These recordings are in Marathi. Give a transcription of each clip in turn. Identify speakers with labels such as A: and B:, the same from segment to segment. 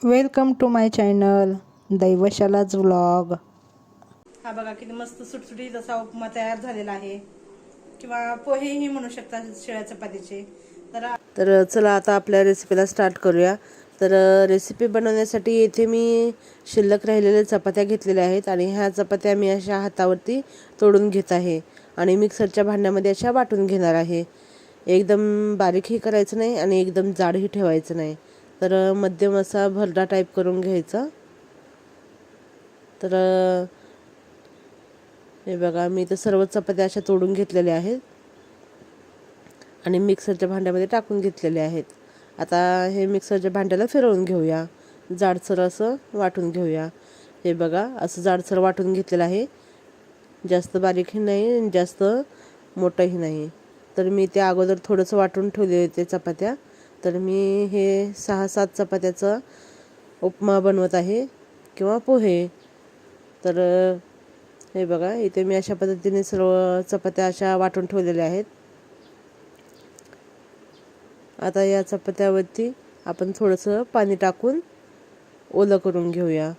A: वेलकम टू माय चॅनल दैवशालाच व्लॉग
B: हा बघा किती मस्त सुटसुटीत असा उपमा तयार झालेला आहे. किंवा पोहेही म्हणू शकता शिळ्या चपातीचे. तर
C: तर चला आता आपल्या रेसिपीला स्टार्ट करूया. तर रेसिपी बनवण्यासाठी येथे मी शिल्लक राहिलेल्या चपात्या घेतलेल्या आहेत आणि ह्या चपात्या मी अशा हातावरती तोडून घेत आहे. आणि मिक्सरच्या भांड्यामध्ये अशा वाटून घेणार आहे. एकदम बारीकही करायचं नाही आणि एकदम जाडही ठेवायचं नाही. तर मध्यम असा भरडा टाईप करून घ्यायचा. तर हे बघा मी तर सर्व चपात्या अशा तोडून घेतलेल्या आहेत. आणि मिक्सरच्या भांड्यामध्ये टाकून घेतलेले आहेत. आता हे मिक्सरच्या भांड्याला फिरवून घेऊया. जाडसर असं वाटून घेऊया. हे बघा असं जाडसर वाटून घेतलेलं आहे. जास्त बारीकही नाही आणि जास्त मोठंही नाही. तर मी ते अगोदर थोडंसं वाटून ठेवले होते चपात्या. तर मी हे सहा सात चपात्याचा उपमा बनवत आहे किंवा पोहे. तर हे बघा इथे मी अशा पद्धतीने सर्व चपात्या अशा वाटून ठेवलेल्या आहेत. आता या चपात्यावरती आपण थोडंसं पाणी टाकून ओलं करून घेऊया.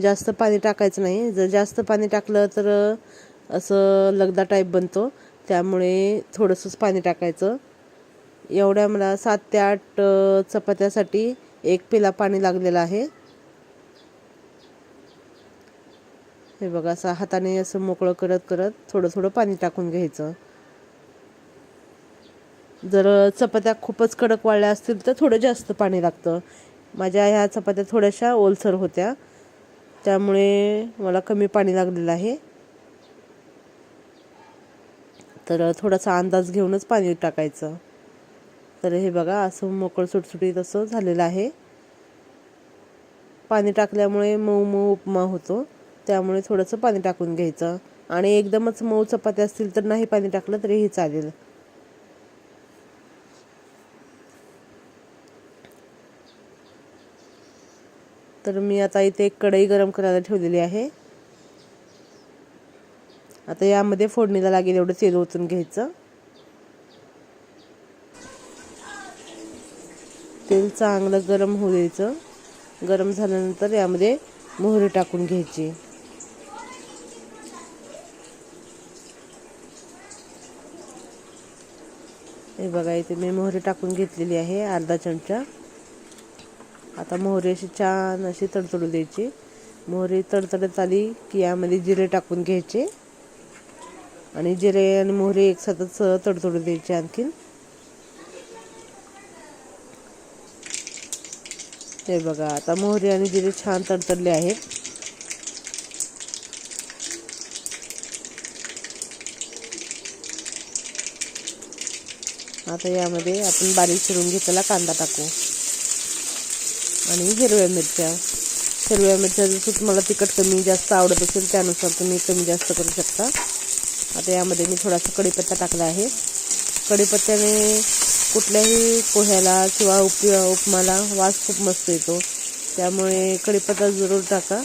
C: जास्त पाणी टाकायचं नाही. जर जास्त पाणी टाकलं तर असं लगदा टाईप बनतो. त्यामुळे थोडंसंच पाणी टाकायचं. एवढ्या मला सात ते आठ चपात्यासाठी एक पिला पाणी लागलेलं आहे. हे बघा असं हाताने असं मोकळं करत करत थोडं थोडं पाणी टाकून घ्यायचं. जर चपात्या खूपच कडक वाळल्या असतील तर थोडं जास्त पाणी लागतं. माझ्या ह्या चपात्या थोड्याशा ओलसर होत्या. त्यामुळे मला कमी पाणी लागलेलं आहे. तर थोडासा अंदाज घेऊनच पाणी टाकायचं. तर हे बघा असं मोकळ सुटसुटीत असं झालेलं आहे. पाणी टाकल्यामुळे मऊ मऊ उपमा होतो. त्यामुळे थोडंसं पाणी टाकून घ्यायचं. आणि एकदमच मऊ चपात्या असतील तर नाही पाणी टाकलं तरीही चालेल. तर मी आता इथे एक कढई गरम करायला ठेवलेली आहे. आता यामध्ये फोडणीला लागेल एवढं तेल ओतून घ्यायचं. तेल चांगलं गरम होऊ द्यायचं. गरम झाल्यानंतर यामध्ये मोहरी टाकून घ्यायची. हे बघा इथे मी मोहरी टाकून घेतलेली आहे अर्धा चमचा. आता मोहरी अशी छान अशी तडतडू द्यायची. मोहरी तडतडत आली की यामध्ये जिरे टाकून घ्यायचे. आणि जिरे आणि मोहरी एकसाथच तडतडू द्यायची आणखीन. हे बघा. आता मोहरी आणि जिरे छान तडतडले आहेत. आता यामध्ये आपण बारीक चिरून घेतलेला कांदा टाकू. आणि हिरव्या मिरच्या. हिरव्या मिरच्या जसं तुम्हाला तिखट कमी जास्त आवडत असेल त्यानुसार तुम्ही कमी जास्त करू शकता. आता यामध्ये मी थोडासा कढीपत्ता टाकला आहे. कढीपत्त्याने कुठल्याही पोह्याला किंवा उप उपमाला वास खूप मस्त येतो. त्यामुळे कढीपत्ता जरूर टाका.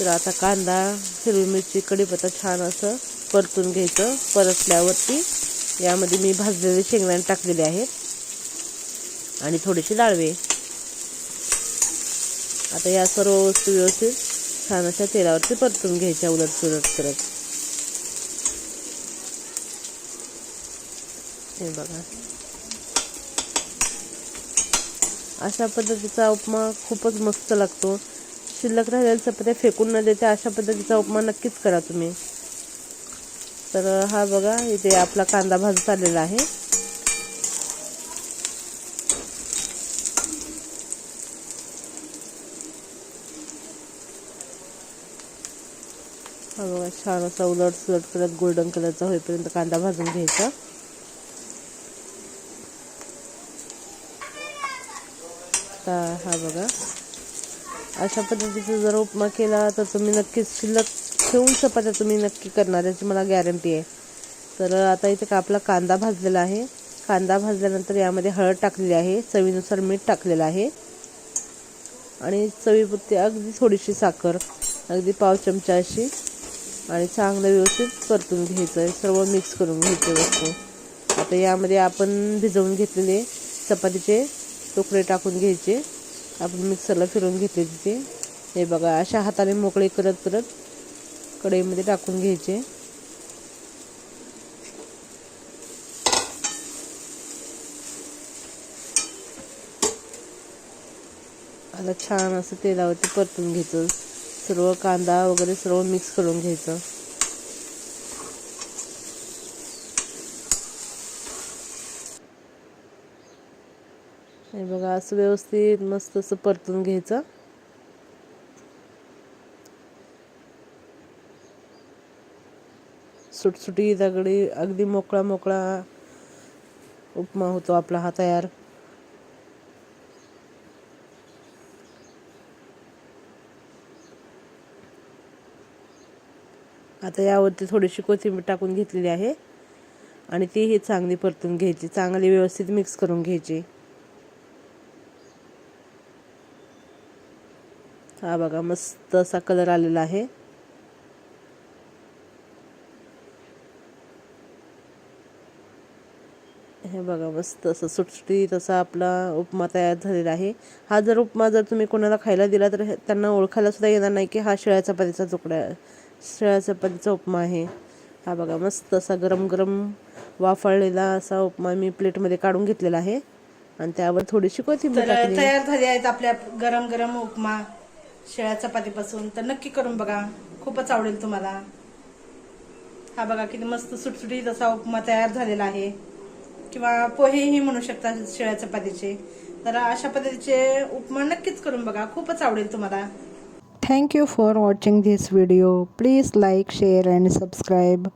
C: तर आता कांदा हिरवी मिरची कढीपत्ता छान असं परतून घ्यायचं. परतल्यावरती यामध्ये मी भाजलेले शेंगदाणे टाकलेले आहेत. आणि थोडेसे डाळवे. आता या सर्व वस्तू व्यवस्थित छान अशा तेलावरती परतून घ्यायच्या उलट सुलट करत. हे बघा. अशा पद्धतीचा उपमा खूपच मस्त लागतो. शिल्लक राहिलेल्या चपात्या फेकून न देता अशा पद्धतीचा उपमा नक्कीच करा तुम्ही. तर हा बघा इथे आपला कांदा भाजत आलेला आहे. हा बघा छान असा उलट सुलट करत गोल्डन कलरचा होईपर्यंत कांदा भाजून घ्यायचा. आता हा बघा. अशा पद्धतीचा जर उपमा केला तर तुम्ही नक्कीच शिल्लक ठेवून चपात्या तुम्ही नक्की करणार. याची मला गॅरंटी आहे. तर आता इथे का आपला कांदा भाजलेला आहे. कांदा भाजल्यानंतर यामध्ये हळद टाकलेली आहे. चवीनुसार मीठ टाकलेलं आहे. आणि चवीपुरती अगदी थोडीशी साखर अगदी पाव चमचा अशी. आणि चांगलं व्यवस्थित परतून घ्यायचं आहे सर्व मिक्स करून घ्यायचं वस्तू. आता यामध्ये आपण भिजवून घेतलेले चपातीचे तुकडे टाकून घ्यायचे. आपण मिक्सरला फिरून घेतले तिथे. हे बघा अशा हाताने मोकळे करत करत कढईमध्ये टाकून घ्यायचे. आता छान असं तेलावरती परतून घ्यायचं. सर्व कांदा वगैरे सर्व मिक्स करून घ्यायचं. हे बघा असं व्यवस्थित मस्त असं परतून घ्यायचं. सुटसुटीत अगदी अगदी मोकळा मोकळा उपमा होतो आपला हा तयार. आता यावरती थोडीशी कोथिंबीर टाकून घेतलेली आहे आणि तीही चांगली परतून घ्यायची चांगली व्यवस्थित मिक्स करून घ्यायची. हा बघा मस्त असा कलर आलेला आहे. हे बघा मस्त असं सुटसुटीत असा आपला उपमा तयार झालेला आहे. हा जर उपमा जर तुम्ही कोणाला खायला दिला तर त्यांना ओळखायला सुद्धा येणार नाही की हा शिळ्या चपातीचा तुकडा शिळ्या चपातीचा उपमा आहे. हा बघा मस्त असा गरम गरम वाफळलेला असा उपमा मी प्लेटमध्ये काढून घेतलेला आहे. आणि त्यावर थोडीशी कोथिंबीर
B: तयार झाले आहेत आपल्या गरम गरम उपमा. शेळ्या चपातीपासून तर नक्की करून बघा. खूपच आवडेल तुम्हाला. हा बघा किती मस्त सुटसुटीत असा उपमा तयार झालेला आहे. किंवा पोहेही म्हणू शकता शेळ्या चपातीचे. तर अशा पद्धतीचे उपमा नक्कीच करून बघा. खूपच आवडेल तुम्हाला.
A: Thank you for watching this video please like share and subscribe.